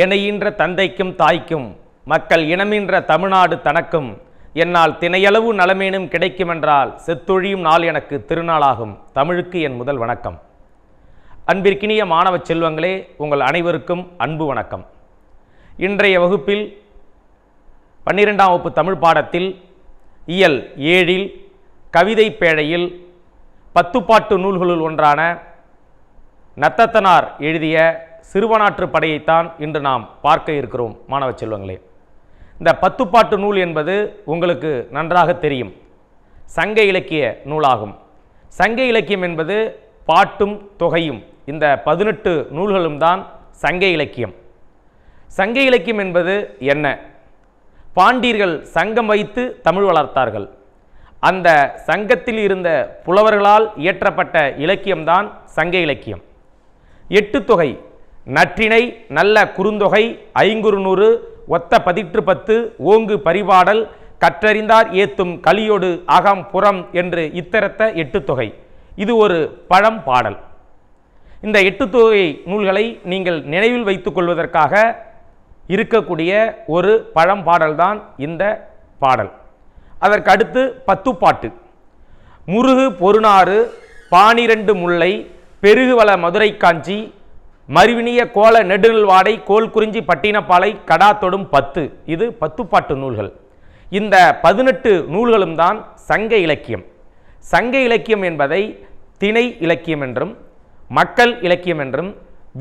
இணையின்ற தந்தைக்கும் தாய்க்கும் மக்கள் இனமின்ற தமிழ்நாடு தனக்கும் என்னால் தினையளவு நலமேனும் கிடைக்குமென்றால் செத்தொழியும் நாள் எனக்கு திருநாளாகும். தமிழுக்கு என் முதல் வணக்கம். அன்பிற்கினிய மாணவ செல்வங்களே உங்கள் அனைவருக்கும் அன்பு வணக்கம். இன்றைய வகுப்பில் பன்னிரெண்டாம் வகுப்பு தமிழ் பாடத்தில் இயல் ஏழில் கவிதை பேழையில் பத்துப்பாட்டு நூல்களுள் ஒன்றான நத்தத்தனார் எழுதிய சிறுவனாற்று படையைத்தான் இன்று நாம் பார்க்க இருக்கிறோம் மாணவ செல்வங்களே. இந்த பத்துப்பாட்டு நூல் என்பது உங்களுக்கு நன்றாக தெரியும். சங்க இலக்கிய நூலாகும். சங்க இலக்கியம் என்பது பாட்டும் தொகையும் இந்த பதினெட்டு நூல்களும் தான் சங்க இலக்கியம். சங்க இலக்கியம் என்பது என்ன? பாண்டியர்கள் சங்கம் வைத்து தமிழ் வளர்த்தார்கள். அந்த சங்கத்தில் இருந்த புலவர்களால் இயற்றப்பட்ட இலக்கியம்தான் சங்க இலக்கியம். எட்டு தொகை நற்றினை நல்ல குறுந்தொகை ஐங்குறுநூறு ஒத்த பதிற்று பத்து ஓங்கு பரிபாடல் கற்றறிந்தார் ஏத்தும் கலியோடு அகம் புறம் என்று இத்தரத்த எட்டு தொகை. இது ஒரு பழம் பாடல். இந்த எட்டு தொகை நூல்களை நீங்கள் நினைவில் வைத்துக் கொள்வதற்காக இருக்கக்கூடிய ஒரு பழம் பாடல்தான் இந்த பாடல். அதற்கு அடுத்து பத்துப்பாட்டு. முருகு பொருணாறு பானிரண்டு முல்லை பெருகுவள மதுரை காஞ்சி மறுவினிய கோல நெடுநல்வாடை கோல் குறிஞ்சி பட்டினப்பாலை கடா தொடும் பத்து. இது பத்துப்பாட்டு நூல்கள். இந்த பதினெட்டு நூல்களும் தான் சங்க இலக்கியம். சங்க இலக்கியம் என்பதை திணை இலக்கியம் என்றும் மக்கள் இலக்கியம் என்றும்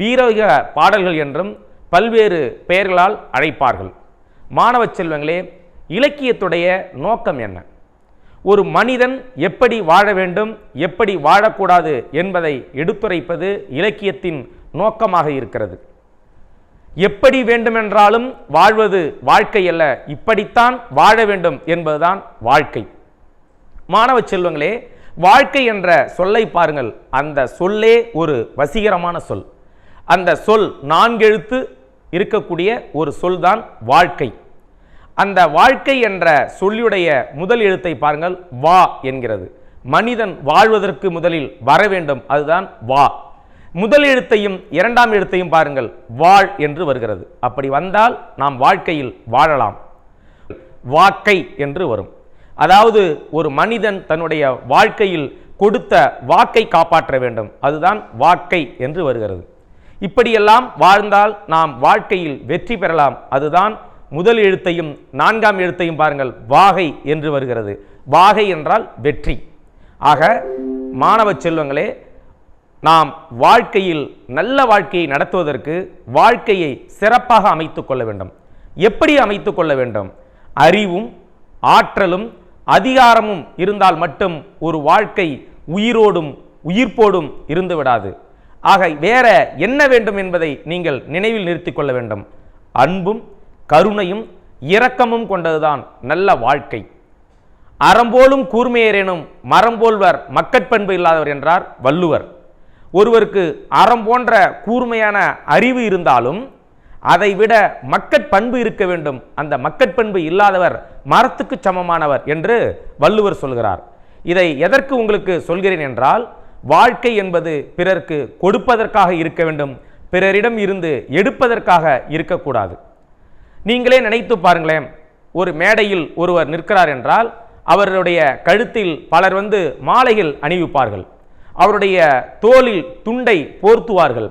வீரக பாடல்கள் என்றும் பல்வேறு பெயர்களால் அழைப்பார்கள். மாணவ செல்வங்களே இலக்கியத்துடைய நோக்கம் என்ன? ஒரு மனிதன் எப்படி வாழ வேண்டும் எப்படி வாழக்கூடாது என்பதை எடுத்துரைப்பது இலக்கியத்தின் நோக்கமாக இருக்கிறது. எப்படி வேண்டுமென்றாலும் வாழ்வது வாழ்க்கை அல்ல இப்படித்தான் வாழ வேண்டும் என்பதுதான் வாழ்க்கை. மாணவ செல்வங்களே வாழ்க்கை என்ற சொல்லை பாருங்கள். அந்த சொல்லே ஒரு வசீகரமான சொல். அந்த சொல் நான்கெழுத்து இருக்கக்கூடிய ஒரு சொல்தான் வாழ்க்கை. அந்த வாழ்க்கை என்ற சொல்லுடைய முதல் எழுத்தை பாருங்கள் வா என்கிறது. மனிதன் வாழ்வதற்கு முதலில் வர வேண்டும் அதுதான் வா. முதல் எழுத்தையும் இரண்டாம் எழுத்தையும் பாருங்கள். வாழ் என்று வருகிறது. அப்படி வந்தால் நாம் வாழ்க்கையில் வாழலாம். வாக்கை என்று வரும். அதாவது ஒரு மனிதன் தன்னுடைய வாழ்க்கையில் கொடுத்த வாக்கை காப்பாற்ற வேண்டும். அதுதான் வாக்கை என்று வருகிறது. இப்படியெல்லாம் வாழ்ந்தால் நாம் வாழ்க்கையில் வெற்றி பெறலாம். அதுதான் முதல் எழுத்தையும் நான்காம் எழுத்தையும் பாருங்கள். வாகை என்று வருகிறது. வாகை என்றால் வெற்றி. ஆக மாணவ செல்வங்களே நாம் வாழ்க்கையில் நல்ல வாழ்க்கையை நடத்துவதற்கு வாழ்க்கையை சிறப்பாக அமைத்து கொள்ள வேண்டும். எப்படி அமைத்து கொள்ள வேண்டும்? அறிவும் ஆற்றலும் அதிகாரமும் இருந்தால் மட்டும் ஒரு வாழ்க்கை உயிரோடும் உயிர்ப்போடும் இருந்து விடாது. ஆக வேற என்ன வேண்டும் என்பதை நீங்கள் நினைவில் நிறுத்தி கொள்ள வேண்டும். அன்பும் கருணையும் இரக்கமும் கொண்டதுதான் நல்ல வாழ்க்கை. அறம்போலும் கூர்மையரேனும் மரம்போல்வர் மக்கட்பண்பு இல்லாதவர் என்றார் வள்ளுவர். ஒருவருக்கு அறம் போன்ற கூர்மையான அறிவு இருந்தாலும் அதை விட மக்கட்பண்பு இருக்க வேண்டும். அந்த மக்கட்பண்பு இல்லாதவர் மரத்துக்கு சமமானவர் என்று வள்ளுவர் சொல்கிறார். இதை எதற்கு உங்களுக்கு சொல்கிறேன் என்றால் வாழ்க்கை என்பது பிறர்க்கு கொடுப்பதற்காக இருக்க வேண்டும். பிறரிடம் இருந்து எடுப்பதற்காக இருக்கக்கூடாது. நீங்களே நினைத்து பாருங்களேன் ஒரு மேடையில் ஒருவர் நிற்கிறார் என்றால் அவருடைய கழுத்தில் பலர் வந்து மாலைகள் அணிவிப்பார்கள். அவருடைய தோளில் துண்டை போர்த்துவார்கள்.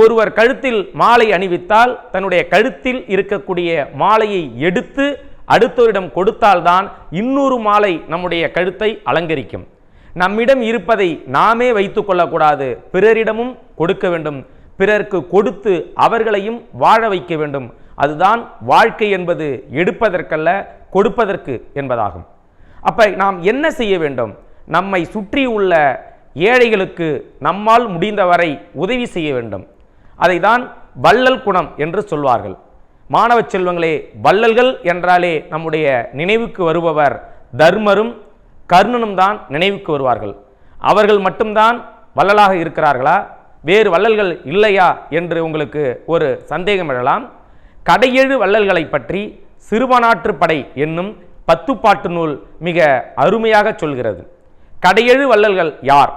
ஒருவர் கழுத்தில் மாலை அணிவித்தால் தன்னுடைய கழுத்தில் இருக்கக்கூடிய மாலையை எடுத்து அடுத்தவரிடம் கொடுத்தால்தான் இன்னொரு மாலை நம்முடைய கழுத்தை அலங்கரிக்கும். நம்மிடம் இருப்பதை நாமே வைத்து கொள்ளக்கூடாது. பிறரிடமும் கொடுக்க வேண்டும். பிறர்க்கு கொடுத்து அவர்களையும் வாழ வைக்க வேண்டும். அதுதான் வாழ்க்கை என்பது. எடுப்பதற்கல்ல கொடுப்பதற்கு என்பதாகும். அப்ப நாம் என்ன செய்ய வேண்டும்? நம்மை சுற்றி உள்ள ஏழைகளுக்கு நம்மால் முடிந்தவரை உதவி செய்ய வேண்டும். அதைதான் வள்ளல் குணம் என்று சொல்வார்கள். மாணவ செல்வங்களே வள்ளல்கள் என்றாலே நம்முடைய நினைவுக்கு வருபவர் தர்மரும் கர்ணனும் தான் நினைவுக்கு வருவார்கள். அவர்கள் மட்டும்தான் வள்ளலாக இருக்கிறார்களா? வேறு வள்ளல்கள் இல்லையா என்று உங்களுக்கு ஒரு சந்தேகம் எழலாம். கடையேழு வள்ளல்களை பற்றி சிறுவனாற்று படை என்னும் பத்துப்பாட்டு நூல் மிக அருமையாக சொல்கிறது. கடையெழு வள்ளல்கள் யார்?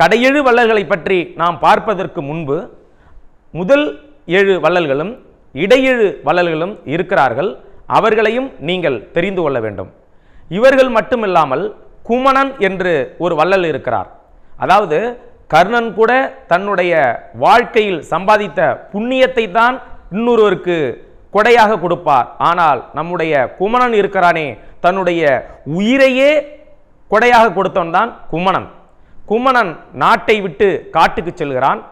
கடையெழு வள்ளல்களை பற்றி நாம் பார்ப்பதற்கு முன்பு முதல் ஏழு வள்ளல்களும் இடையெழு வள்ளல்களும் இருக்கிறார்கள். அவர்களையும் நீங்கள் தெரிந்து கொள்ள வேண்டும். இவர்கள் மட்டுமில்லாமல் குமணன் என்று ஒரு வள்ளல் இருக்கிறார். அதாவது கர்ணன் கூட தன்னுடைய வாழ்க்கையில் சம்பாதித்த புண்ணியத்தை தான் இன்னொருவருக்கு கொடையாக கொடுப்பார். ஆனால் நம்முடைய குமணன் இருக்கிறானே தன்னுடைய உயிரையே கொடையாக கொடுத்தவன்தான் குமணன். குமணன் நாட்டை விட்டு காட்டுக்கு செல்கிறான்.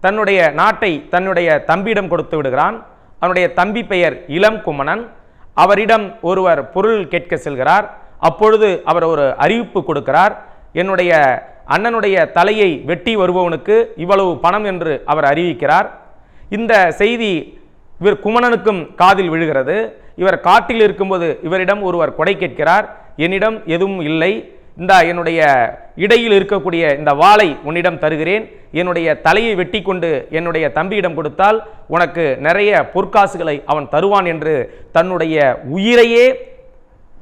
தன்னுடைய நாட்டை தன்னுடைய தம்பியிடம் கொடுத்து விடுகிறான். அவனுடைய தம்பி பெயர் இளம் குமணன். அவரிடம் ஒருவர் பொருள் கேட்க செல்கிறார். அப்பொழுது அவர் ஒரு அறிவிப்பு கொடுக்கிறார். என்னுடைய அண்ணனுடைய தலையை வெட்டி வருபவனுக்கு இவ்வளவு பணம் என்று அவர் அறிவிக்கிறார். இந்த செய்தி இவர் குமணனுக்கும் காதில் விழுகிறது. இவர் காட்டில் இருக்கும்போது இவரிடம் ஒருவர் கொடை கேட்கிறார். என்னிடம் எதுவும் இல்லை. இந்த என்னுடைய இடையில் இருக்கக்கூடிய இந்த வாளை உன்னிடம் தருகிறேன். என்னுடைய தலையை வெட்டி கொண்டு என்னுடைய தம்பியிடம் கொடுத்தால் உனக்கு நிறைய பொற்காசுகளை அவன் தருவான் என்று தன்னுடைய உயிரையே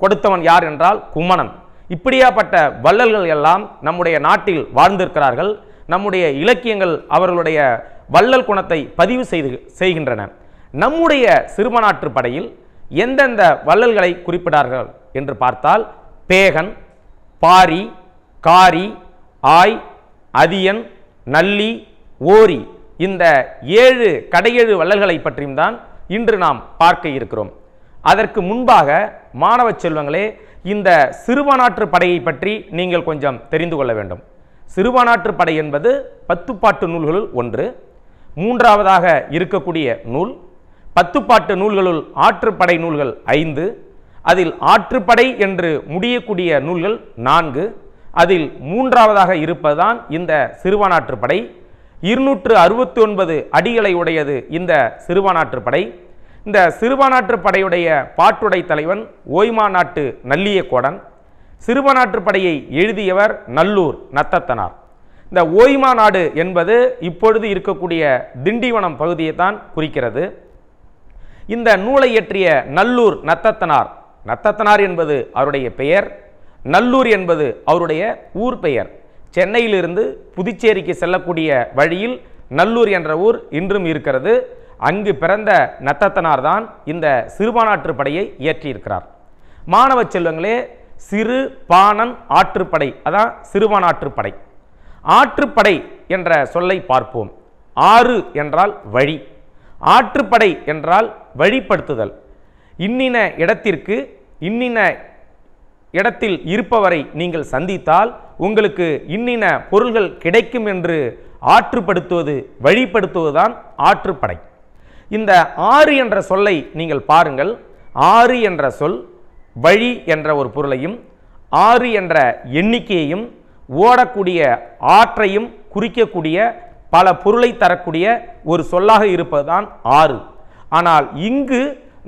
கொடுத்தவன் யார் என்றால் குமணன். இப்படியாப்பட்ட வள்ளல்கள் எல்லாம் நம்முடைய நாட்டில் வாழ்ந்திருக்கிறார்கள். நம்முடைய இலக்கியங்கள் அவர்களுடைய வள்ளல் குணத்தை பதிவு செய்து செய்கின்றன. நம்முடைய சிறுமநாற்று படையில் எந்தெந்த வள்ளல்களை குறிப்பிடார்கள் என்று பார்த்தால் பேகன் பாரி காரி ஆய் அதியன் நல்லி ஓரி இந்த ஏழு கடையேழு வள்ளல்களை பற்றியும் தான் இன்று நாம் பார்க்க இருக்கிறோம். அதற்கு முன்பாக மாணவ செல்வங்களே இந்த சிறுபானாற்று படையை பற்றி நீங்கள் கொஞ்சம் தெரிந்து கொள்ள வேண்டும். சிறுபானாற்று படை என்பது பத்துப்பாட்டு நூல்களுள் ஒன்று மூன்றாவதாக இருக்கக்கூடிய நூல் பத்துப்பாட்டு நூல்களுள் ஆற்றுப்படை நூல்கள் ஐந்து அதில் ஆற்றுப்படை என்று முடியக்கூடிய நூல்கள் நான்கு. அதில் மூன்றாவதாக இருப்பதுதான் இந்த சிறுபானாற்று இருநூற்று அறுபத்தி ஒன்பது அடிகளை உடையது இந்த சிறுவனாற்றுப்படை இந்த சிறுபானாற்றுப்படையுடைய பாட்டுடை தலைவன் ஓய்மா நாட்டு நல்லியக்கோடன். சிறுவனாற்றுப்படையை எழுதியவர் நல்லூர் நத்தத்தனார். இந்த ஓய்மா நாடு என்பது இப்பொழுது இருக்கக்கூடிய திண்டிவனம் பகுதியை தான் குறிக்கிறது. இந்த நூலை இயற்றிய நல்லூர் நத்தத்தனார் நத்தத்தனார் என்பது அவருடைய பெயர் நல்லூர் என்பது அவருடைய ஊர் பெயர். சென்னையிலிருந்து புதுச்சேரிக்கு செல்லக்கூடிய வழியில் நல்லூர் என்ற ஊர் இன்றும் இருக்கிறது. அங்கு பிறந்த நத்தத்தனார் தான் இந்த சிறுபானாற்று படையை இயற்றியிருக்கிறார். மாணவ செல்வங்களே சிறு பாணன் ஆற்றுப்படை அதான் சிறுபானாற்றுப்படை ஆற்றுப்படை என்ற சொல்லை பார்ப்போம். ஆறு என்றால் வழி. ஆற்றுப்படை என்றால் வழிப்படுத்துதல். இன்னின இடத்திற்கு இன்னின இடத்தில் இருப்பவரை நீங்கள் சந்தித்தால் உங்களுக்கு இன்னின பொருள்கள் கிடைக்கும் என்று ஆற்றுப்படுத்துவது வழிப்படுத்துவதுதான் ஆற்றுப்படை. இந்த ஆறு என்ற சொல்லை நீங்கள் பாருங்கள். ஆறு என்ற சொல் வழி என்ற ஒரு பொருளையும் ஆறு என்ற எண்ணிக்கையையும் ஓடக்கூடிய ஆற்றையும் குறிக்கக்கூடிய பல பொருளை தரக்கூடிய ஒரு சொல்லாக இருப்பதுதான் ஆறு. ஆனால் இங்கு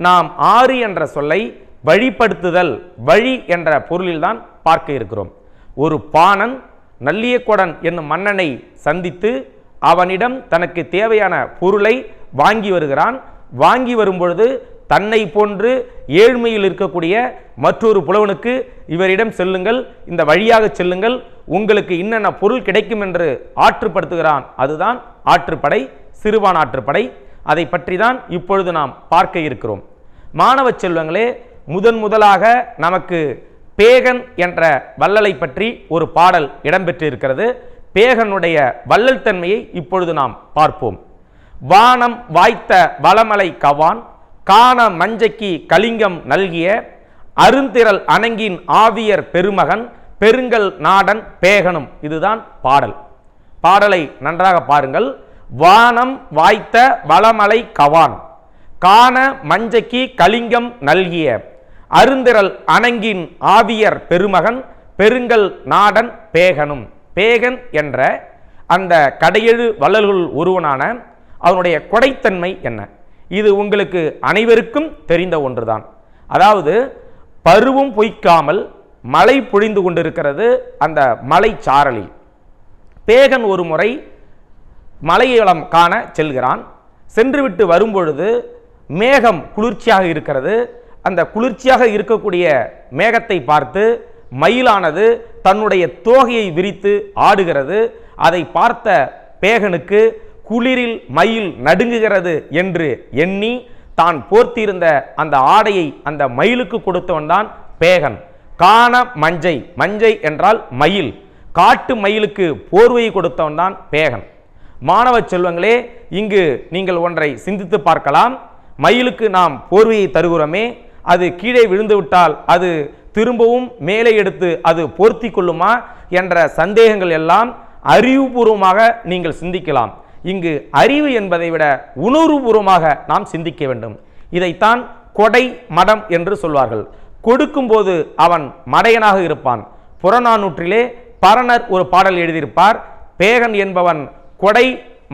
நாம் ஆறு என்ற சொல்லை வழிப்படுத்துதல் வழி என்ற பொருளில்தான் பார்க்க இருக்கிறோம். ஒரு பாணன் நல்லியக்கொடன் என்னும் மன்னனை சந்தித்து அவனிடம் தனக்கு தேவையான பொருளை வாங்கி வருகிறான். வாங்கி வரும்பொழுது தன்னை போன்று ஏழ்மையில் இருக்கக்கூடிய மற்றொரு புலவனுக்கு இவரிடம் செல்லுங்கள் இந்த வழியாக செல்லுங்கள் உங்களுக்கு இன்னென்ன பொருள் கிடைக்கும் என்று ஆற்றுப்படுத்துகிறான். அதுதான் ஆற்றுப்படை சிறுவான் ஆற்றுப்படை. அதை பற்றி தான் இப்பொழுது நாம் பார்க்க இருக்கிறோம். மாணவ செல்வங்களே முதன் முதலாக நமக்கு பேகன் என்ற வள்ளலை பற்றி ஒரு பாடல் இடம்பெற்றிருக்கிறது. பேகனுடைய வள்ளல் தன்மையை இப்பொழுது நாம் பார்ப்போம். வானம் வாய்த்த வளமலை கவான் காண மஞ்சைக்கு கலிங்கம் நல்கிய அருந்திரல் அணங்கின் ஆவியர் பெருமகன் பெருங்கல் நாடன் பேகனும். இதுதான் பாடல். பாடலை நன்றாக பாருங்கள். வானம் வாய்த்த வளமலை கவான். காண மஞ்சக்கி கலிங்கம் நல்கிய. அருந்திரல் அணங்கின் ஆவியர் பெருமகன் பெருங்கல் நாடன் பேகனும். பேகன் என்ற அந்த கடையெழு வள்ளல்கள் ஒருவனான அவனுடைய கொடைத்தன்மை என்ன? இது உங்களுக்கு அனைவருக்கும் தெரிந்த ஒன்றுதான். அதாவது பருவம் பொய்க்காமல் மழை பொழிந்து கொண்டிருக்கிறது அந்த மலை சாரலில் பேகன் ஒரு முறை மலையளம் காண செல்கிறான். சென்றுவிட்டு வரும்பொழுது மேகம் குளிர்ச்சியாக இருக்கிறது. அந்த குளிர்ச்சியாக இருக்கக்கூடிய மேகத்தை பார்த்து மயிலானது தன்னுடைய தோகையை விரித்து ஆடுகிறது. அதை பார்த்த பேகனுக்கு குளிரில் மயில் நடுங்குகிறது என்று எண்ணி தான் போர்த்தியிருந்த அந்த ஆடையை அந்த மயிலுக்கு கொடுத்தவன் தான் பேகன். காண மஞ்சை மஞ்சை என்றால் மயில். காட்டு மயிலுக்கு போர்வையை கொடுத்தவன் தான் பேகன். மாணவ செல்வங்களே இங்கு நீங்கள் ஒன்றை சிந்தித்து பார்க்கலாம். மயிலுக்கு நாம் போர்வையை தருகிறோமே அது கீழே விழுந்துவிட்டால் அது திரும்பவும் மேலே எடுத்து அது பொருத்தி கொள்ளுமா என்ற சந்தேகங்கள் எல்லாம் அறிவுபூர்வமாக நீங்கள் சிந்திக்கலாம். இங்கு அறிவு என்பதை விட உணர்வுபூர்வமாக நாம் சிந்திக்க வேண்டும். இதைத்தான் கொடை மடம் என்று சொல்வார்கள். கொடுக்கும்போது அவன் மடையனாக இருப்பான். புறநானூற்றிலே பரணர் ஒரு பாடல் எழுதியிருப்பார். பேகன் என்பவன் கொடை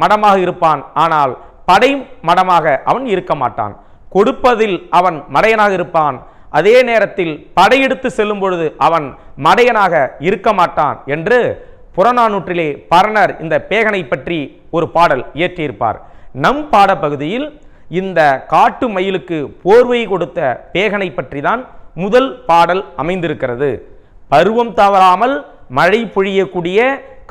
மடமாக இருப்பான். ஆனால் படை மடமாக அவன் இருக்க மாட்டான். கொடுப்பதில் அவன் மடையனாக இருப்பான். அதே நேரத்தில் படையெடுத்து செல்லும் பொழுது அவன் மடையனாக இருக்க மாட்டான் என்று புறநானூற்றிலே பரணர் இந்த பேகனை பற்றி ஒரு பாடல் இயற்றியிருப்பார். நம் பாடப்பகுதியில் இந்த காட்டு மயிலுக்கு போர்வை கொடுத்த பேகனை பற்றி தான் முதல் பாடல் அமைந்திருக்கிறது. பருவம் தவறாமல் மழை பொழியக்கூடிய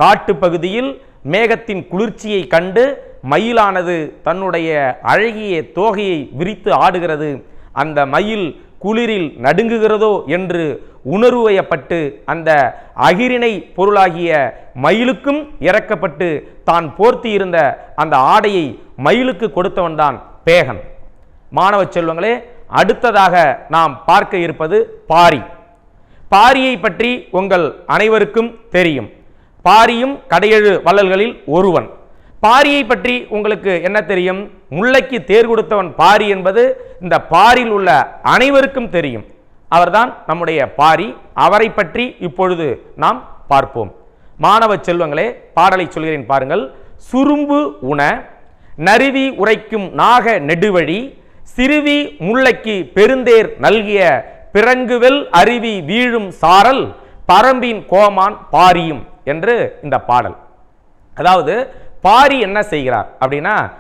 காட்டு பகுதியில் மேகத்தின் குளிர்ச்சியை கண்டு மயிலானது தன்னுடைய அழகிய தோகையை விரித்து ஆடுகிறது. அந்த மயில் குளிரில் நடுங்குகிறதோ என்று உணர்வையப்பட்டு அந்த அகிரிணை பொருளாகிய மயிலுக்கும் இறக்கப்பட்டு தான் போர்த்தியிருந்த அந்த ஆடையை மயிலுக்கு கொடுத்தவன்தான் பேகன். மாணவ செல்வங்களே அடுத்ததாக நாம் பார்க்க இருப்பது பாரி. பாரியை பற்றி உங்கள் அனைவருக்கும் தெரியும். பாரியும் கடையெழு வள்ளல்களில் ஒருவன். பாரியை பற்றி உங்களுக்கு என்ன தெரியும்? முல்லைக்கு தேர் கொடுத்தவன் பாரி என்பது இந்த பாரில் உள்ள அனைவருக்கும் தெரியும். அவர்தான் நம்முடைய பாரி. அவரை பற்றி இப்பொழுது நாம் பார்ப்போம். மாணவ செல்வங்களே பாடலை சொல்கிறேன் பாருங்கள். சுரும்பு உண நறுவி உரைக்கும் நாக நெடுவழி சிறுவி முல்லைக்கு பெருந்தேர் நல்கிய பிறங்குவெல் அருவி வீழும் சாரல் பரம்பின் கோமான் பாரியும். என்று இந்த பாடல். அதாவது பாரி என்ன செய்கிறார் அப்படின்னா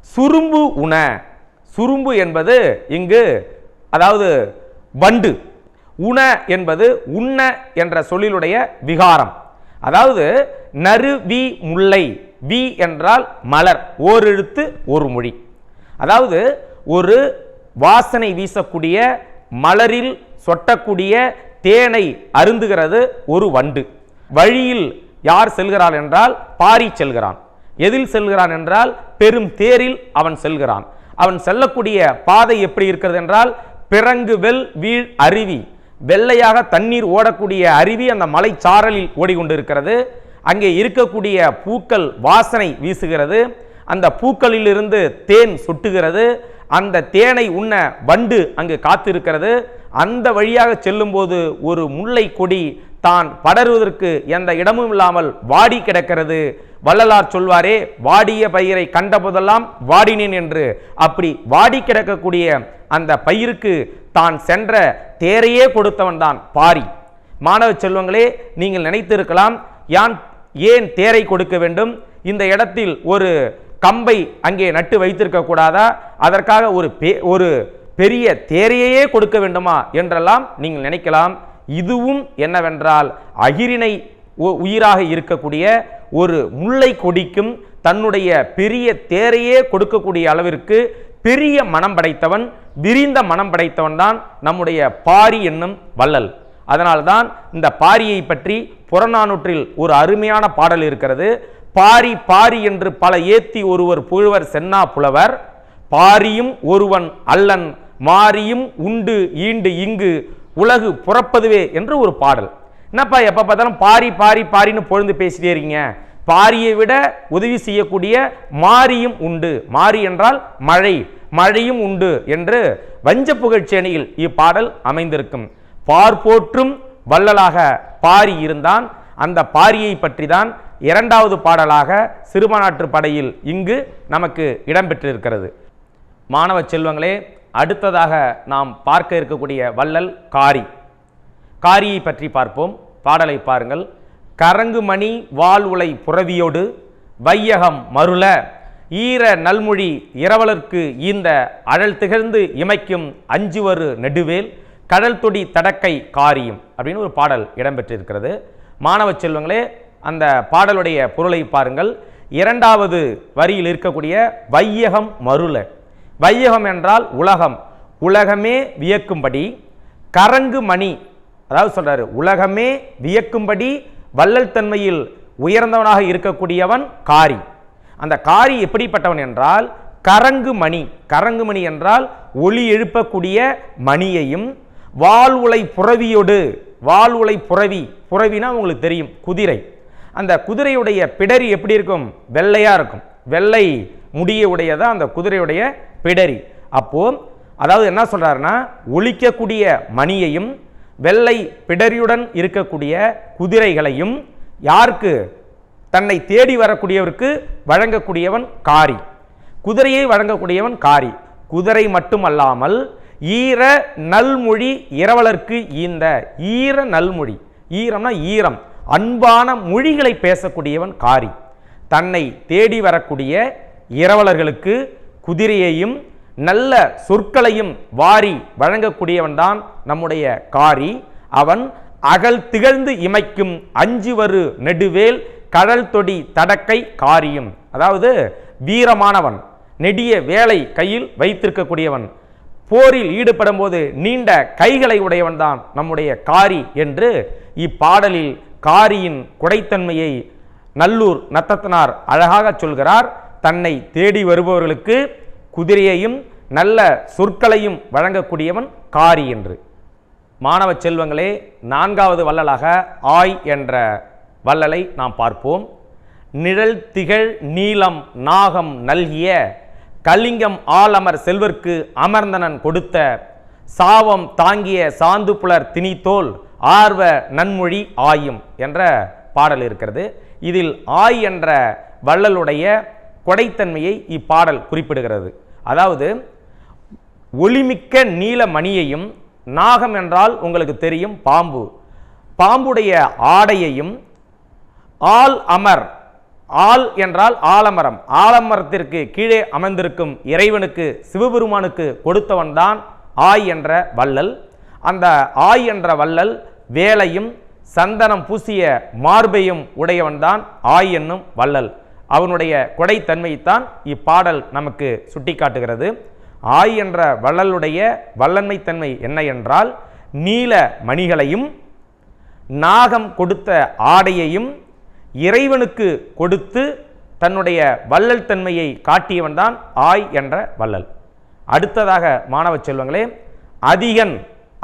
சுரும்பு உண. சுரும்பு என்பது இங்கு அதாவது வண்டு. உண என்பது உண்ண என்ற சொல்லிலுடைய விகாரம். அதாவது நறு வி முல்லை. வி என்றால் மலர். ஓரெழுத்து ஒரு மொழி. அதாவது ஒரு வாசனை வீசக்கூடிய மலரில் சொட்டக்கூடிய தேனை அருந்துகிறது ஒரு வண்டு. வழியில் யார் செல்கிறான் என்றால் பாரி செல்கிறான். எதில் செல்கிறான் என்றால் பெரும் தேரில் அவன் செல்கிறான். அவன் செல்லக்கூடிய பாதை எப்படி இருக்கிறது என்றால் பிறங்கு வெல் வீழ் அருவி. வெள்ளையாக தண்ணீர் ஓடக்கூடிய அருவி அந்த மலைச்சாரலில் ஓடிக்கொண்டிருக்கிறது. அங்கே இருக்கக்கூடிய பூக்கள் வாசனை வீசுகிறது. அந்த பூக்களிலிருந்து தேன் சொட்டுகிறது. அந்த தேனை உண்ண வண்டு அங்கு காத்திருக்கிறது. அந்த வழியாக செல்லும்போது ஒரு முல்லை கொடி தான் படருவதற்கு எந்த இடமும் இல்லாமல் வாடி கிடக்கிறது. வள்ளலார் சொல்வாரே வாடிய பயிரை கண்டபோதெல்லாம் வாடினேன் என்று. அப்படி வாடி கிடக்கக்கூடிய அந்த பயிருக்கு தான் சென்ற தேரையே கொடுத்தவன் தான் பாரி. மாணவ செல்வங்களே நீங்கள் நினைத்திருக்கலாம் யான் ஏன் தேரை கொடுக்க வேண்டும்? இந்த இடத்தில் ஒரு கம்பை அங்கே நட்டு வைத்திருக்க கூடாதா? அதற்காக ஒரு பெ ஒரு பெரிய தேரையே கொடுக்க வேண்டுமா என்றெல்லாம் நீங்கள் நினைக்கலாம். இதுவும் என்னவென்றால் அகிரினை உ- உயிராக இருக்கக்கூடிய ஒரு முல்லை கொடிக்கும் தன்னுடைய பெரிய தேரையே கொடுக்கக்கூடிய அளவிற்கு பெரிய மனம் படைத்தவன் விரிந்த மனம் படைத்தவன் தான் நம்முடைய பாரி என்னும் வள்ளல். அதனால்தான் இந்த பாரியை பற்றி புறநானூற்றில் ஒரு அருமையான பாடல் இருக்கிறது. பாரி பாரி என்று பல ஏத்தி ஒருவர் புழுவர் சென்னா புலவர். பாரியும் ஒருவன் அல்லன் மாரியும் உண்டு ஈண்டு இங்கு உலகு புறப்பதுவே என்று ஒரு பாடல். என்னப்பா எப்போ பார்த்தாலும் பாரி பாரி பாரின்னு பொழுது பேசிட்டே இருக்கீங்க. பாரியை விட உதவி செய்யக்கூடிய மாரியும் உண்டு. மாரி என்றால் மழை மழையும் உண்டு என்று வஞ்ச புகழ்ச்சேனியில் இப்பாடல் அமைந்திருக்கும். பார் போற்றும் வள்ளலாக பாரி இருந்தான். அந்த பாரியை பற்றி தான் இரண்டாவது பாடலாக சிறுமாநாட்டு படையில் இங்கு நமக்கு இடம்பெற்றிருக்கிறது. மாணவ செல்வங்களே அடுத்ததாக நாம் பார்க்க இருக்கக்கூடிய வள்ளல் காரி. காரியை பற்றி பார்ப்போம். பாடலை பாருங்கள். கரங்குமணி வால் உலை புறவியோடு வையகம் மருள ஈர நல்மொழி இரவலர்க்கு ஈந்த அழல் திகழ்ந்து இமைக்கும் அஞ்சுவரு நெடுவேல் கடல் தொடி தடக்கை காரியம் அப்படின்னு ஒரு பாடல் இடம்பெற்றிருக்கிறது. மாணவ செல்வங்களே அந்த பாடலுடைய பொருளை பாருங்கள். இரண்டாவது வரியில் இருக்கக்கூடிய வையகம் மருள. வையகம் என்றால் உலகம். உலகமே வியக்கும்படி கரங்கு மணி. அதாவது சொல்றாரு உலகமே வியக்கும்படி வள்ளல் தன்மையில் உயர்ந்தவனாக இருக்கக்கூடியவன் காரி. அந்த காரி எப்படிப்பட்டவன் என்றால் கரங்கு மணி. கரங்கு மணி என்றால் ஒளி எழுப்பக்கூடிய மணியையும் வால் உலை புறவியோடு வால் உலை புறவி புறவினா உங்களுக்கு தெரியும் குதிரை. அந்த குதிரையுடைய பிடரி எப்படி இருக்கும்? வெள்ளையாக இருக்கும். வெள்ளை முடிய உடையதா அந்த குதிரையுடைய பிடரி. அப்போ அதாவது என்ன சொல்கிறாருன்னா ஒழிக்கக்கூடிய மணியையும் வெள்ளை பிடரியுடன் இருக்கக்கூடிய குதிரைகளையும் யாருக்கு? தன்னை தேடி வரக்கூடியவருக்கு வழங்கக்கூடியவன் காரி. குதிரையை வழங்கக்கூடியவன் காரி. குதிரை மட்டுமல்லாமல் ஈர நல்மொழி இரவலர்க்கு ஈந்த ஈர நல்மொழி. ஈரம்னா ஈரம். அன்பான மொழிகளை பேசக்கூடியவன் காரி. தன்னை தேடி வரக்கூடிய இரவலர்களுக்கு குதிரையையும் நல்ல சொற்களையும் வாரி வழங்கக்கூடியவன்தான் நம்முடைய காரி. அவன் அகல் திகழ்ந்து இமைக்கும் அஞ்சுவரு நெடுவேல் கடல் தொடி தடக்கை காரியும். அதாவது வீரமானவன் நெடிய வேலை கையில் வைத்திருக்கக்கூடியவன். போரில் ஈடுபடும் போது நீண்ட கைகளை உடையவன்தான் நம்முடைய காரி என்று இப்பாடலில் காரியின் குடைத்தன்மையை நல்லூர் நத்தத்தனார் அழகாக சொல்கிறார். தன்னை தேடி வருபவர்களுக்கு குதிரையையும் நல்ல சொற்களையும் வழங்கக்கூடியவன் காரி என்று. மாணவ செல்வங்களே நான்காவது வள்ளலாக ஆய் என்ற வள்ளலை நாம் பார்ப்போம். நிழல் திகழ் நீலம் நாகம் நல்கிய கலிங்கம் ஆலமர் செல்வர்க்கு அமர்ந்தனன் கொடுத்த சாவம் தாங்கிய சாந்து புலர் திணித்தோல் ஆர்வ நன்மொழி ஆயும் என்ற பாடல் இருக்கிறது. இதில் ஆய் என்ற வள்ளலுடைய கொடைத்தன்மையை இப்பாடல் குறிப்பிடுகிறது. அதாவது ஒளிமிக்க நீல மணியையும் நாகம் என்றால் உங்களுக்கு தெரியும் பாம்பு. பாம்புடைய ஆடையையும் ஆல் அமர் ஆல் என்றால் ஆலமரம். ஆலமரத்திற்கு கீழே அமர்ந்திருக்கும் இறைவனுக்கு சிவபெருமானுக்கு கொடுத்தவன்தான் ஆய் என்ற வள்ளல். அந்த ஆய் என்ற வள்ளல் வேலையும் சந்தனம் பூசிய மார்பையும் உடையவன்தான் ஆய் என்னும் வள்ளல். அவனுடைய கொடைத்தன்மையைத்தான் இப்பாடல் நமக்கு சுட்டிக்காட்டுகிறது. ஆய் என்ற வள்ளலுடைய வல்லன்மைத்தன்மை என்ன என்றால் நீல மணிகளையும் நாகம் கொடுத்த ஆடையையும் இறைவனுக்கு கொடுத்து தன்னுடைய வள்ளல் தன்மையை காட்டியவன்தான் ஆய் என்ற வள்ளல். அடுத்ததாக மாணவ செல்வங்களே அதிகன்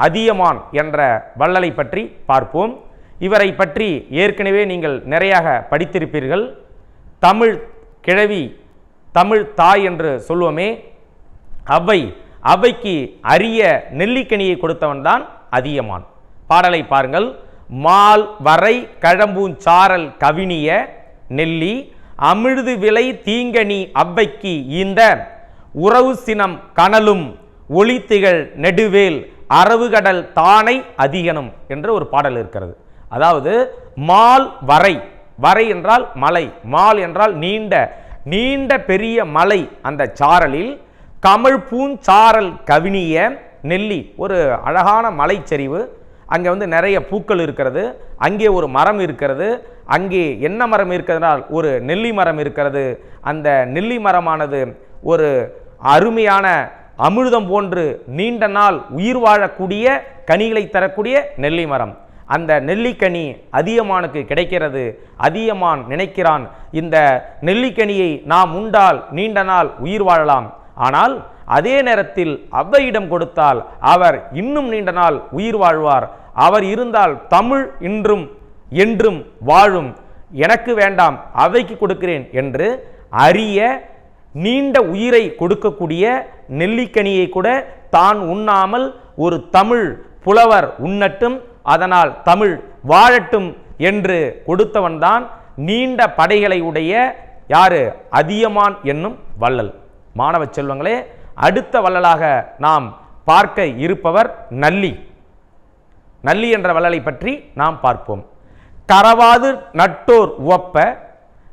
அதியமான் என்ற வள்ளலை பற்றி பார்ப்போம். இவரை பற்றி ஏற்கனவே நீங்கள் நிறையாக படித்திருப்பீர்கள். தமிழ் கிழவி தமிழ் தாய் என்று சொல்லுவோமே. அவை அவைக்கு அரிய நெல்லிக்கனியை கொடுத்தவன்தான் அதியமான். பாடலை பாருங்கள். மால் வரை கழம்பூஞ்சாரல் கவினிய நெல்லி அமிழ்து விலை தீங்கனி அவ்வைக்கு இந்த உறவு சினம் கனலும் ஒளித்துகள் நெடுவேல் அரவுகடல் தானை அதிகனம் என்ற ஒரு பாடல் இருக்கிறது. அதாவது மால் வரை வரை என்றால் மலை மால் என்றால் நீண்ட நீண்ட பெரிய மலை அந்த சாரலில் கமல் பூஞ்சாரல் கவினிய நெல்லி ஒரு அழகான மலைச்சரிவு. அங்கே வந்து நிறைய பூக்கள் இருக்கிறது அங்கே ஒரு மரம் இருக்கிறது அங்கே என்ன மரம் இருக்கிறதுனால் ஒரு நெல்லி மரம் இருக்கிறது. அந்த நெல்லி மரமானது ஒரு அருமையான அமிர்தம் போன்று நீண்ட நாள் உயிர் வாழக்கூடிய கனிகளை தரக்கூடிய நெல்லி மரம். அந்த நெல்லிக்கனி அதியமானுக்கு கிடைக்கிறது. அதியமான் நினைக்கிறான் இந்த நெல்லிக்கனியை நாம் உண்டால் நீண்ட நாள் உயிர் வாழலாம். ஆனால் அதே நேரத்தில் அவ்வையிடம் கொடுத்தால் அவர் இன்னும் நீண்ட நாள் உயிர் வாழ்வார். அவர் இருந்தால் தமிழ் இன்றும் என்றும் வாழும். எனக்கு வேண்டாம் அவைக்கு கொடுக்கிறேன் என்று அரிய நீண்ட உயிரை கொடுக்கக்கூடிய நெல்லிக்கனியை கூட தான் உண்ணாமல் ஒரு தமிழ் புலவர் உண்ணட்டும் அதனால் தமிழ் வாழட்டும் என்று கொடுத்தவன்தான் நீண்ட படைகளை உடைய யாரு? அதியமான் என்னும் வள்ளல். மாணவ செல்வங்களே அடுத்த வள்ளலாக நாம் பார்க்க இருப்பவர் நல்லி. நல்லி என்ற வள்ளலை பற்றி நாம் பார்ப்போம். கரவாது நட்டோர் உவப்ப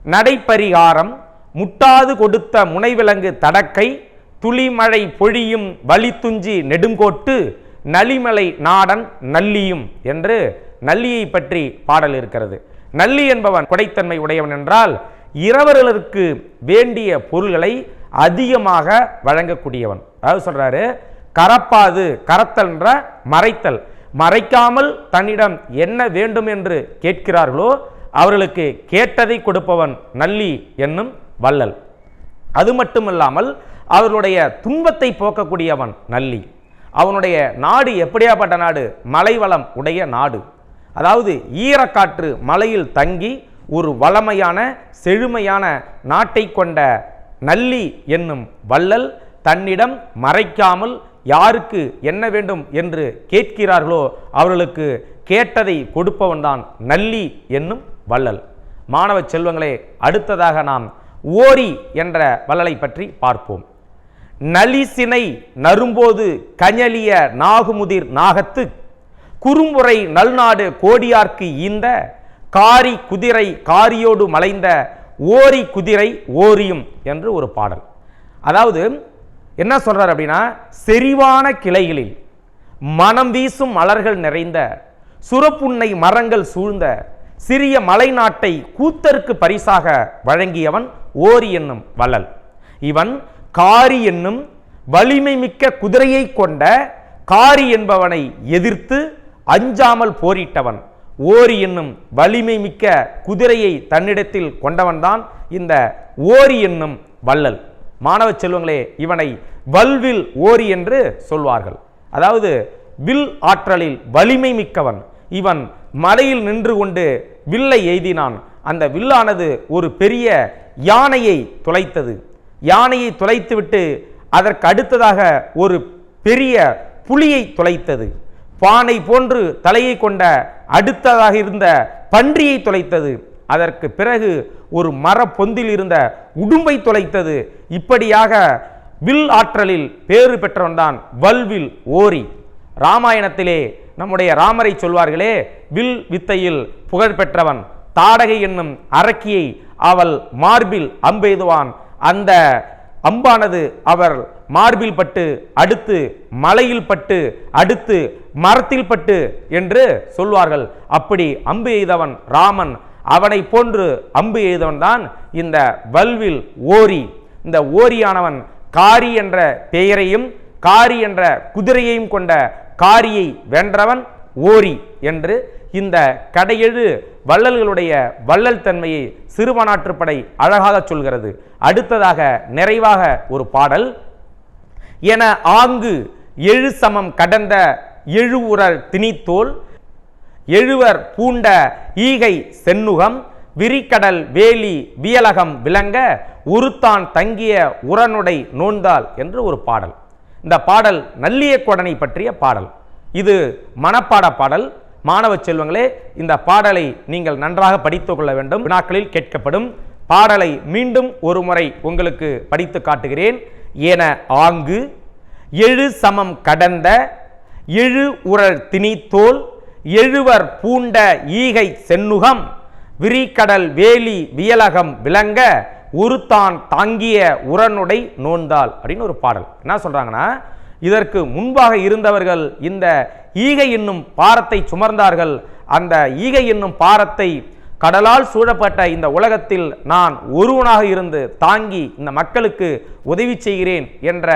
நடைப்பரிகாரம் முட்டாது கொடுத்த முனைவிலங்கு தடக்கை துளிமழை பொழியும் வலித்துஞ்சி நெடுங்கோட்டு நலிமலை நாடன் நல்லியும் என்று நல்லியை பற்றி பாடல் இருக்கிறது. நல்லி என்பவன் குடைத்தன்மை உடையவன் என்றால் இரவர்களுக்கு வேண்டிய பொருள்களை அதிகமாக வழங்கக்கூடியவன். அதாவது சொல்கிறாரு கரப்பாது கரத்தல்ன்ற மறைத்தல். மறைக்காமல் தன்னிடம் என்ன வேண்டும் என்று கேட்கிறார்களோ அவர்களுக்கு கேட்டதை கொடுப்பவன் நல்லி என்னும் வள்ளல். அது மட்டுமல்லாமல் அவர்களுடைய துன்பத்தை போக்கக்கூடியவன் நல்லி. அவனுடைய நாடு எப்படியாப்பட்ட நாடு? மலைவளம் உடைய நாடு. அதாவது ஈரக்காற்று மலையில் தங்கி ஒரு வளமையான செழுமையான நாட்டை கொண்ட நல்லி என்னும் வள்ளல் தன்னிடம் மறைக்காமல் யாருக்கு என்ன வேண்டும் என்று கேட்கிறார்களோ அவர்களுக்கு கேட்டதை கொடுப்பவன்தான் நல்லி என்னும் வள்ளல். மாணவ செல்வங்களே அடுத்ததாக நாம் ஓரி என்ற வள்ளலை பற்றி பார்ப்போம். நலிசினை நரும்போது கஞலிய நாகுமுதிர் நாகத்து குறும்புரை நல்நாடு கோடியார்க்கு ஈந்த காரி குதிரை காரியோடு மலைந்த ஓரி குதிரை ஓரியும் என்று ஒரு பாடல். அதாவது என்ன சொல்கிறார் அப்படின்னா செறிவான கிளைகளில் மனம் வீசும் மலர்கள் நிறைந்த சுரப்புன்னை மரங்கள் சூழ்ந்த சிறிய மலை நாட்டை கூத்தருக்கு பரிசாக வழங்கியவன் ஓரி என்னும் வள்ளல். இவன் காரி என்னும் வலிமை மிக்க குதிரையை கொண்ட காரி என்பவனை எதிர்த்து அஞ்சாமல் போரிட்டவன். ஓரி என்னும் வலிமை மிக்க குதிரையை தன்னிடத்தில் கொண்டவன்தான் இந்த ஓரி என்னும் வள்ளல். மாணவ செல்வங்களே இவனை வல்வில் ஓரி என்று சொல்வார்கள். அதாவது வில் ஆற்றலில் வலிமை மிக்கவன் இவன் மலையில் நின்று கொண்டு வில்லை எய்தினான். அந்த வில்லானது ஒரு பெரிய யானையை துளைத்தது. யானையை துளைத்துவிட்டு அதற்கு அடுத்ததாக ஒரு பெரிய புலியை துளைத்தது. பானை போன்று தலையை கொண்ட அடுத்ததாக இருந்த பன்றியை துளைத்தது. அதற்கு பிறகு ஒரு மரப்பொந்தில் இருந்த உடும்பை துளைத்தது. இப்படியாக வில் ஆற்றலில் பேறு பெற்றவன்தான் வல்வில் ஓரி. ராமாயணத்திலே நம்முடைய ராமரை சொல்வார்களே வில் வித்தையில் புகழ் பெற்றவன் தாடகை என்னும் அரக்கியை அவள் மார்பில் அம்பெய்துவான். அந்த அம்பானது அவர் மார்பில் பட்டு அடுத்து மலையில் பட்டு அடுத்து மரத்தில் பட்டு என்று சொல்வார்கள். அப்படி அம்பு எய்தவன் ராமன் அவனை போன்று அம்பு எய்தவன் தான் இந்த வல்வில் ஓரி. இந்த ஓரியானவன் காரி என்ற பெயரையும் காரி என்ற குதிரையையும் கொண்ட காரியை வென்றவன் ஓரி என்று இந்த கடையெழு வள்ளல்களுடைய வள்ளல் தன்மையை சிறுவனாற்றுப்படை அழகாக சொல்கிறது. அடுத்ததாக நிறைவாக ஒரு பாடல். என ஆங்கு எழு சமம் கடந்த எழுவுரல் திணித்தோல் எழுவர் பூண்ட ஈகை சென்னுகம் விரிக்கடல் வேலி வியலகம் விளங்க உருத்தான் தங்கிய உரனுடை நோந்தால் என்று ஒரு பாடல். இந்த பாடல் நல்லியக்கொடனை பற்றிய பாடல். இது மனப்பாட பாடல். மாணவ செல்வங்களே இந்த பாடலை நீங்கள் நன்றாக படித்துக்கொள்ள வேண்டும். வினாக்களில் கேட்கப்படும் பாடலை மீண்டும் ஒரு முறை உங்களுக்கு படித்து காட்டுகிறேன். என ஆங்கு எழு சமம் கடந்த எழு உரல் திணித்தோல் எழுவர் பூண்ட ஈகை சென்னுகம் விரிகடல் வேலி வியலகம் விளங்க உருத்தான் தாங்கிய உரனுடை நோந்தாள் அப்படின்னு ஒரு பாடல். என்ன சொல்கிறாங்கன்னா இதற்கு முன்பாக இருந்தவர்கள் இந்த ஈகை என்னும் பாரத்தை சுமர்ந்தார்கள். அந்த ஈகை என்னும் பாரத்தை கடலால் சூழப்பட்ட இந்த உலகத்தில் நான் ஒருவனாக இருந்து தாங்கி இந்த மக்களுக்கு உதவி செய்கிறேன் என்ற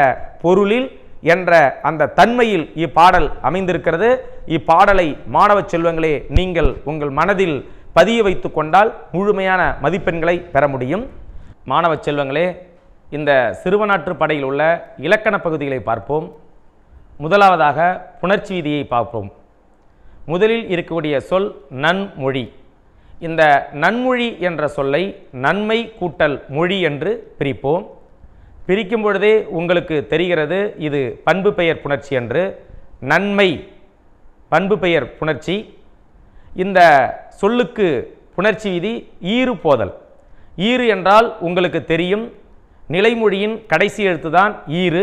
பொருளில் என்ற அந்த தன்மையில் இப்பாடல் அமைந்திருக்கிறது. இப்பாடலை மாணவ செல்வங்களே நீங்கள் உங்கள் மனதில் பதிய வைத்து கொண்டால் முழுமையான மதிப்பெண்களை பெற முடியும். மாணவ செல்வங்களே இந்த சிறுவனாற்று படையில் உள்ள இலக்கண பகுதிகளை பார்ப்போம். முதலாவதாக புணர்ச்சி விதியை பார்ப்போம். முதலில் இருக்கக்கூடிய சொல் நன்மொழி. இந்த நன்மொழி என்ற சொல்லை நன்மை கூட்டல் மொழி என்று பிரிப்போம். பிரிக்கும் பொழுதே உங்களுக்கு தெரிகிறது இது பண்பு பெயர் புணர்ச்சி என்று. நன்மை பண்பு பெயர் புணர்ச்சி. இந்த சொல்லுக்கு புணர்ச்சி விதி ஈறு போதல். ஈறு என்றால் உங்களுக்கு தெரியும். நிலைமொழியின் கடைசி எழுத்து தான் ஈறு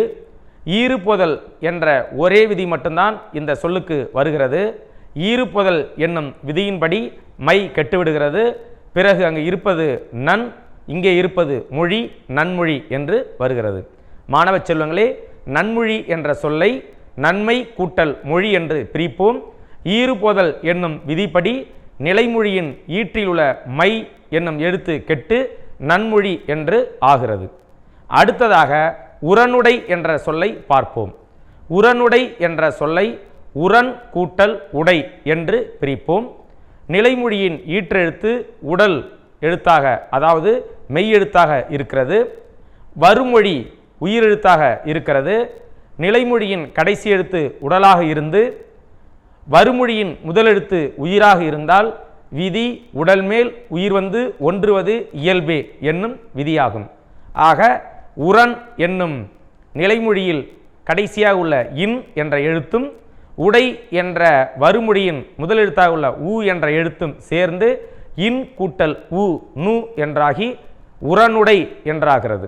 ஈறுபொதல் என்ற ஒரே விதி மட்டும்தான் இந்த சொல்லுக்கு வருகிறது. ஈறுபொதல் என்னும் விதியின்படி மை கெட்டுவிடுகிறது. பிறகு அங்கு இருப்பது நன் இங்கே இருப்பது மொழி நன்மொழி என்று வருகிறது. மாணவ செல்வங்களே நன்மொழி என்ற சொல்லை நன்மை கூட்டல் மொழி என்று பிரிப்போம். ஈறுபோதல் என்னும் விதிப்படி நிலைமொழியின் ஈற்றில் உள்ள மை என்னும் எழுத்து கெட்டு நன்மொழி என்று ஆகிறது. அடுத்ததாக உரனுடை என்ற சொல்லை பார்ப்போம். உரனுடை என்ற சொல்லை உரன் கூட்டல் உடை என்று பிரிப்போம். நிலைமொழியின் ஈற்றெழுத்து உடல் எழுத்தாக அதாவது மெய்யெழுத்தாக இருக்கிறது. வருமொழி உயிரெழுத்தாக இருக்கிறது. நிலைமொழியின் கடைசி எழுத்து உடலாக இருந்து வருமொழியின் முதலெழுத்து உயிராக இருந்தால் விதி உடல்மேல் உயிர் வந்து ஒன்றுவது இயல்பே என்னும் விதியாகும். ஆக உரன் என்னும் நிலைமொழியில் கடைசியாக உள்ள இன் என்ற எழுத்தும் உடை என்ற வறுமொழியின் முதலெழுத்தாக உள்ள உ என்ற எழுத்தும் சேர்ந்து இன் கூட்டல் உ நு என்றாகி உரனுடை என்றாகிறது.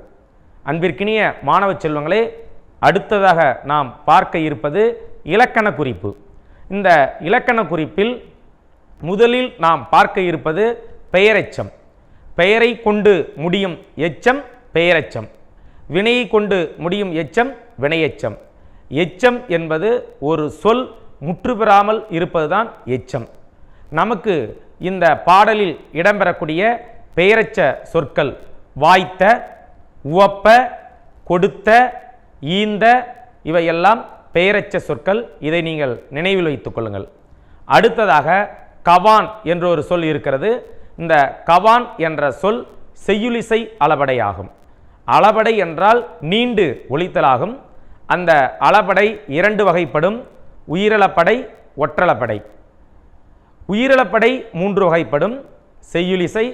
அன்பிற்கினிய மாணவ செல்வங்களே அடுத்ததாக நாம் பார்க்க இருப்பது இலக்கண குறிப்பு. இந்த இலக்கண குறிப்பில் முதலில் நாம் பார்க்க இருப்பது பெயரெச்சம். பெயரை கொண்டு முடியும் எச்சம் பெயரெச்சம். வினையை கொண்டு முடியும் எச்சம் வினையெச்சம். எச்சம் என்பது ஒரு சொல் முற்று பெறாமல் இருப்பதுதான் எச்சம். நமக்கு இந்த பாடலில் இடம்பெறக்கூடிய பெயரச்ச சொற்கள் வாய்த்த உவப்ப கொடுத்த ஈந்த இவையெல்லாம் பெயரச்ச சொற்கள். இதை நீங்கள் நினைவில் வைத்துக் கொள்ளுங்கள். அடுத்ததாக கவான் என்ற ஒரு சொல் இருக்கிறது. இந்த கவான் என்ற சொல் செய்யுளிசை அளபடையாகும். அளபடை என்றால் நீண்டு ஒழித்தலாகும் அந்த அளபடை இரண்டு வகைப்படும். உயிரளப்படை ஒற்றளப்படை. உயிரளப்படை மூன்று வகைப்படும். செய்யுளிசை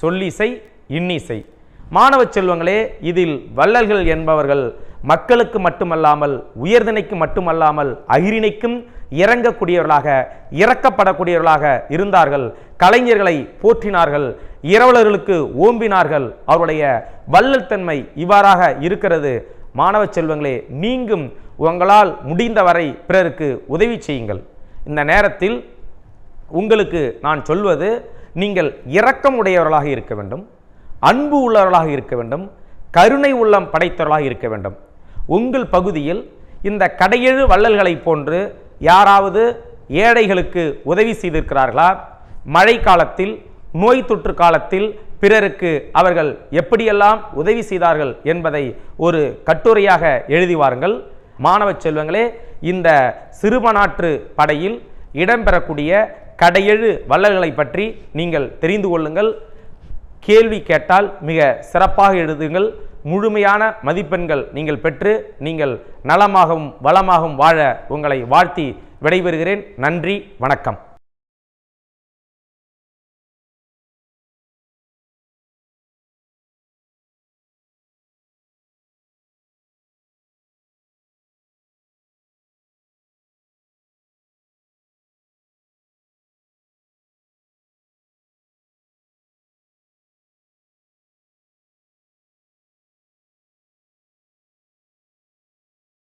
சொல்லிசை இன்னிசை. மாணவ செல்வங்களே இதில் வள்ளல்கள் என்பவர்கள் மக்களுக்கு மட்டுமல்லாமல் உயர்திணைக்கு மட்டுமல்லாமல் அகிரிணைக்கும் இறங்கக்கூடியவர்களாக இறக்கப்படக்கூடியவர்களாக இருந்தார்கள். கலைஞர்களை போற்றினார்கள். இரவலர்களுக்கு ஓம்பினார்கள். அவருடைய வள்ளல் தன்மை இவ்வாறாக இருக்கிறது. மாணவ செல்வங்களே நீங்கும் உங்களால் முடிந்தவரை பிறருக்கு உதவி செய்யுங்கள். இந்த நேரத்தில் உங்களுக்கு நான் சொல்வது நீங்கள் இரக்கம் உடையவர்களாக இருக்க வேண்டும். அன்பு உள்ளவர்களாக இருக்க வேண்டும். கருணை உள்ளம் படைத்தவர்களாக இருக்க வேண்டும். உங்கள் பகுதியில் இந்த கடையெழு வள்ளல்களைப் போன்று யாராவது ஏழைகளுக்கு உதவி செய்திருக்கிறார்களா? மழை காலத்தில் நோய் தொற்று காலத்தில் பிறருக்கு அவர்கள் எப்படியெல்லாம் உதவி செய்தார்கள் என்பதை ஒரு கட்டுரையாக எழுதி வாருங்கள். மாணவ செல்வங்களே இந்த சிறுபனாற்று படையில் இடம்பெறக்கூடிய கடையெழு வள்ளல்களை பற்றி நீங்கள் தெரிந்து கொள்ளுங்கள். கேள்வி கேட்டால் மிக சிறப்பாக எழுதுங்கள். முழுமையான மதிப்பெண்கள் நீங்கள் பெற்று நீங்கள் நலமாகவும் வளமாகவும் வாழ உங்களை வாழ்த்தி விடைபெறுகிறேன். நன்றி வணக்கம்.